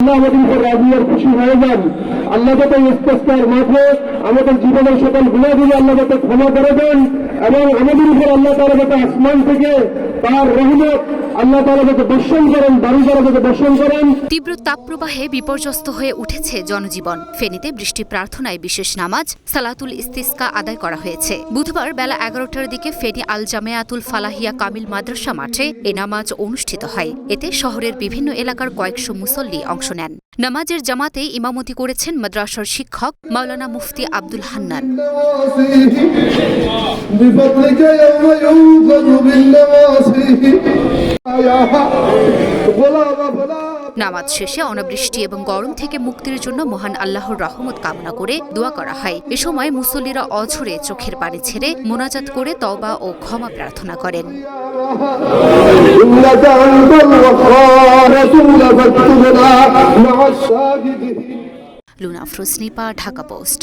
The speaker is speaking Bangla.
আল্লাহ আমাদের উপর রাজি আর খুশি হয়ে যান আল্লাহ যাতে ইস্তেস্কার মাঠে আমাদের জীবনের সকল গুণাগুলি আল্লাহ যাতে ক্ষমা করে দেন এবং আমাদের উপর আল্লাহ তারা যাতে আসমান থেকে তার রহমত আল্লাহ তারা যাতে দর্শন করেন বাড়ি তারা যাতে দর্শন করেন। তীব্র তাপপ্রবাহে বিপর্যস্ত হয়ে উঠেছে জনজীবন। ফেনীতে বৃষ্টি প্রার্থনায় বিশেষ নামাজ, সালাতুল ইস্তিস্কা আদায় করা হয়েছে। বুধবার বেলা এগারোটার দিকে ফেনী আল জামেয়াতুল ফালাহিয়া কামিল মাদ্রাসা মাঠে এ নামাজ অনুষ্ঠিত হয়। এতে শহরের বিভিন্ন এলাকার কয়েকশো মুসল্লি অংশ নেন। নামাজের জামাতে ইমামতি করেছেন মাদ্রাসার শিক্ষক মাওলানা মুফতি আব্দুল হান্নান بفضلك يوم ينفذ بالنواصي يا غلام فلا নামাজ শেষে অনাবৃষ্টি এবং গরম থেকে মুক্তির জন্য মহান আল্লাহর রহমত কামনা করে দোয়া করা হয় এ সময় মুসল্লিরা অঝরে চোখের পানি ছেড়ে মোনাজাত করে তওবা ও ক্ষমা প্রার্থনা করেন إنك أنت الوقار رسول فاكتبنا مع الساجدين লুনা ফ্রুসনিপা ঢাকা পোস্ট